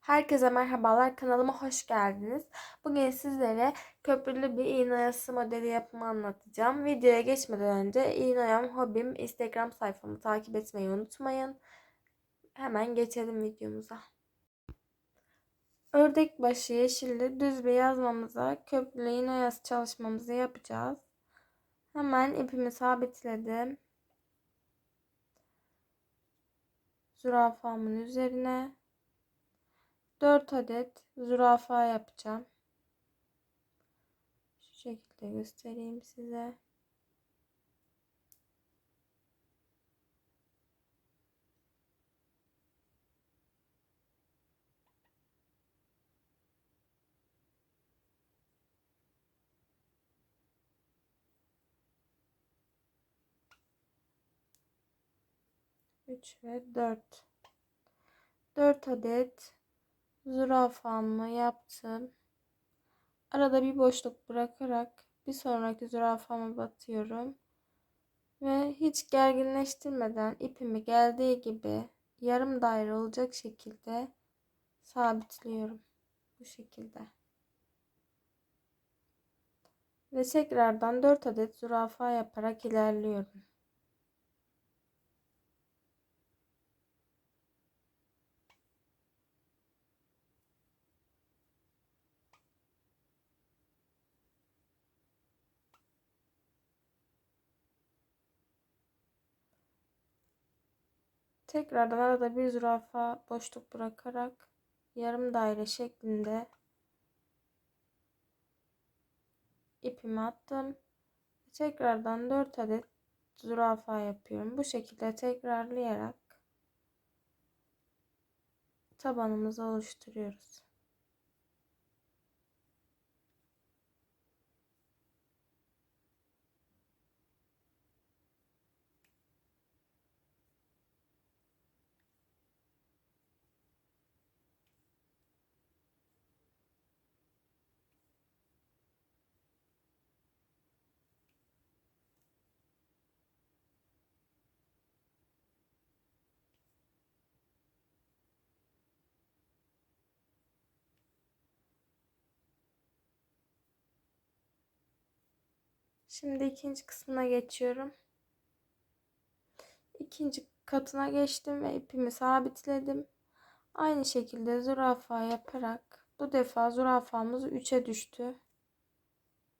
Herkese merhabalar. Kanalıma hoş geldiniz. Bugün sizlere köprülü bir iğne oyası modeli yapımı anlatacağım. Videoya geçmeden önce iğne oyam hobim Instagram sayfamı takip etmeyi unutmayın. Hemen geçelim videomuza. Ördek başı yeşilli düz bir yazmamıza köprülü iğne oyası çalışmamızı yapacağız. Hemen ipimi sabitledim. Zürafamın üzerine 4 adet zürafa yapacağım. Şu şekilde göstereyim size. Üç ve dört. Dört adet zürafamı yaptım. Arada bir boşluk bırakarak bir sonraki zürafamı batıyorum. Ve hiç gerginleştirmeden ipimi geldiği gibi yarım daire olacak şekilde sabitliyorum. Bu şekilde. Ve tekrardan 4 adet zürafa yaparak ilerliyorum. Tekrardan arada bir zürafa boşluk bırakarak yarım daire şeklinde ipimi attım. Tekrardan 4 adet zürafa yapıyorum. Bu şekilde tekrarlayarak tabanımızı oluşturuyoruz. Şimdi ikinci kısmına geçiyorum. İkinci katına geçtim ve ipimi sabitledim. Aynı şekilde zürafa yaparak bu defa zürafamız 3'e düştü.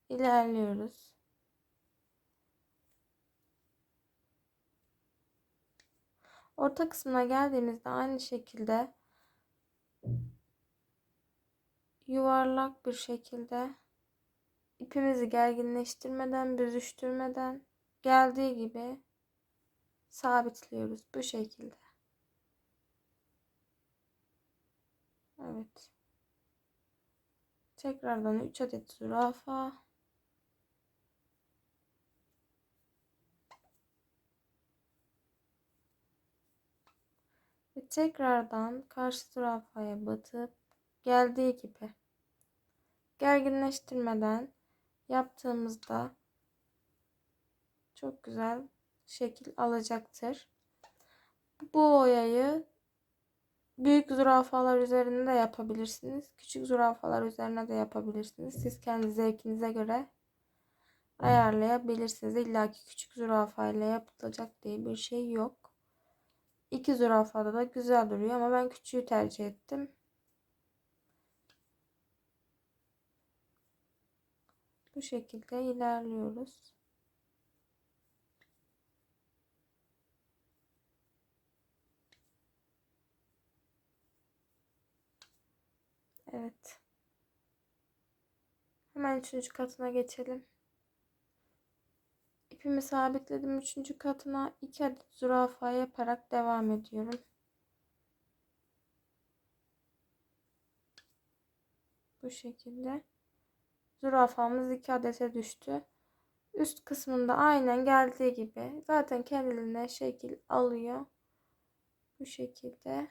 İlerliyoruz. Orta kısmına geldiğimizde aynı şekilde yuvarlak bir şekilde ipimizi gerginleştirmeden, büzüştürmeden geldiği gibi sabitliyoruz bu şekilde. Evet. Tekrardan 3 adet zürafa. Ve tekrardan karşı zürafaya batıp geldiği gibi gerginleştirmeden yaptığımızda çok güzel şekil alacaktır. Bu oyayı büyük zürafalar üzerinde de yapabilirsiniz. Küçük zürafalar üzerine de yapabilirsiniz. Siz kendi zevkinize göre ayarlayabilirsiniz. İlla ki küçük zürafa ile yapılacak diye bir şey yok. İki zürafada da güzel duruyor ama ben küçüğü tercih ettim. Bu şekilde ilerliyoruz. Evet. Hemen üçüncü katına geçelim. İpimi sabitledim. Üçüncü katına iki adet zürafa yaparak devam ediyorum. Bu şekilde. Zürafamız iki adete düştü. Üst kısmında aynen geldiği gibi zaten kendiliğinden şekil alıyor. Bu şekilde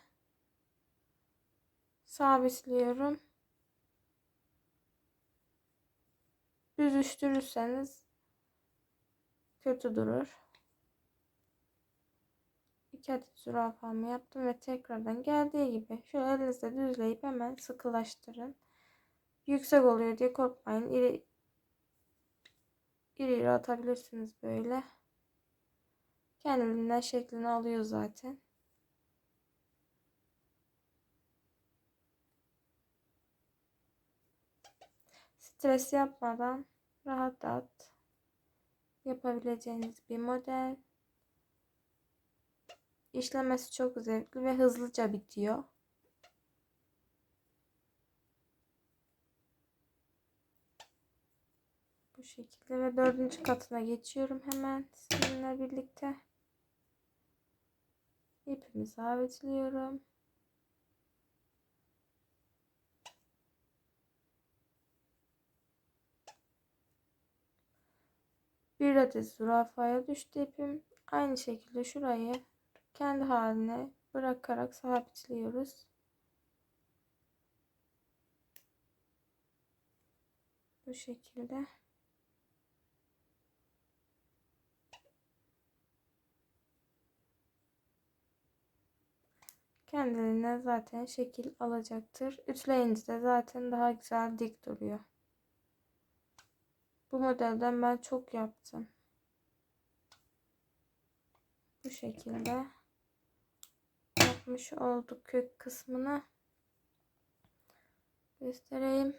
sabitliyorum. Büzüştürürseniz kötü durur. iki adet zürafamı yaptım ve tekrardan geldiği gibi şöyle elinizle düzleyip hemen sıkılaştırın. Yüksek oluyor diye korkmayın. İri, iri iri atabilirsiniz böyle. Kendiliğinden şeklini alıyor zaten. Stres yapmadan rahat rahat yapabileceğiniz bir model. İşlemesi çok zevkli ve hızlıca bitiyor. Bu şekilde ve dördüncü katına geçiyorum hemen sizinle birlikte. İpimi sabitliyorum. Bir adet zürafaya düştü ipim. Aynı şekilde şurayı kendi haline bırakarak sabitliyoruz. Bu şekilde. Kendiliğinden zaten şekil alacaktır. Ütüleyince de zaten daha güzel dik duruyor. Bu modelden ben çok yaptım. Bu şekilde yapmış olduk kök kısmını. Göstereyim.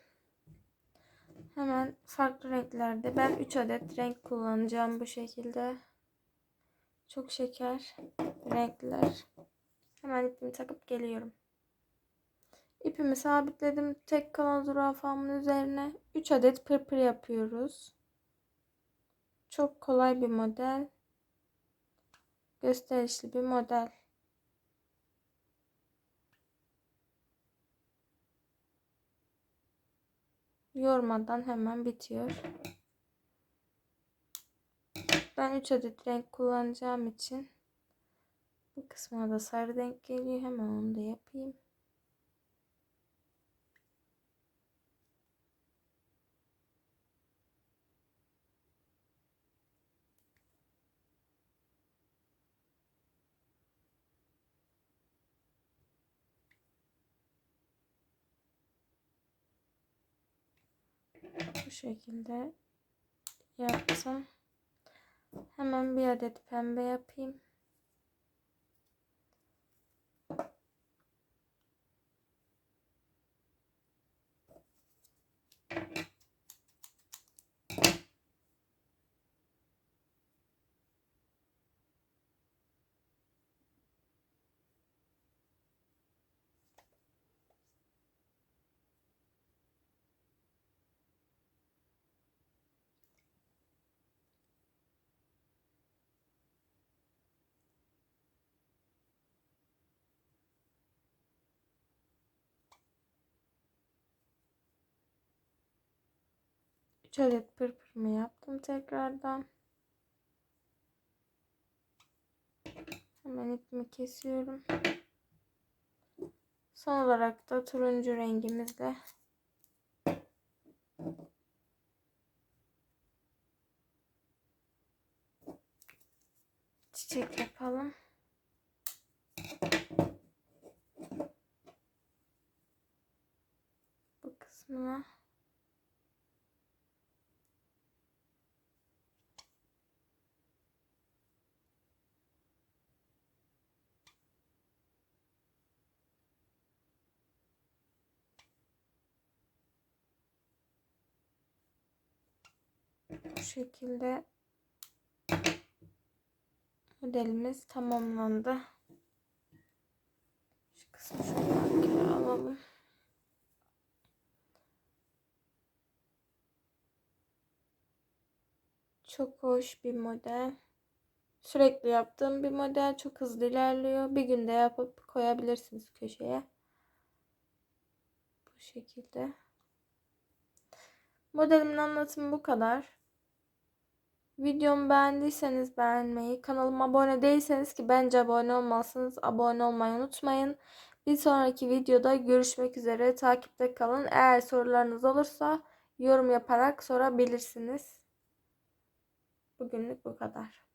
Hemen farklı renklerde. Ben 3 adet renk kullanacağım bu şekilde. Çok şeker renkler. Hemen ipimi takıp geliyorum. İpimi sabitledim. Tek kalan zürafamın üzerine 3 adet pırpır yapıyoruz. Çok kolay bir model. Gösterişli bir model. Yormadan hemen bitiyor. Ben 3 adet renk kullanacağım için bu kısmına da sarı denk geliyor. Hemen onu da yapayım. Bu şekilde yaptım. Hemen bir adet pembe yapayım. Adet pırpırımı yaptım tekrardan. Hemen ipimi kesiyorum. Son olarak da turuncu rengimizle çiçek yapalım. Bu kısmına Bu şekilde modelimiz tamamlandı. Şu kısmı şöyle alalım. Çok hoş bir model. Sürekli yaptığım bir model. Çok hızlı ilerliyor. Bir günde yapıp koyabilirsiniz köşeye. Bu şekilde. Modelimin anlatımı bu kadar. Videomu beğendiyseniz beğenmeyi, kanalıma abone değilseniz ki bence abone olmalısınız. Abone olmayı unutmayın. Bir sonraki videoda görüşmek üzere. Takipte kalın. Eğer sorularınız olursa yorum yaparak sorabilirsiniz. Bugünlük bu kadar.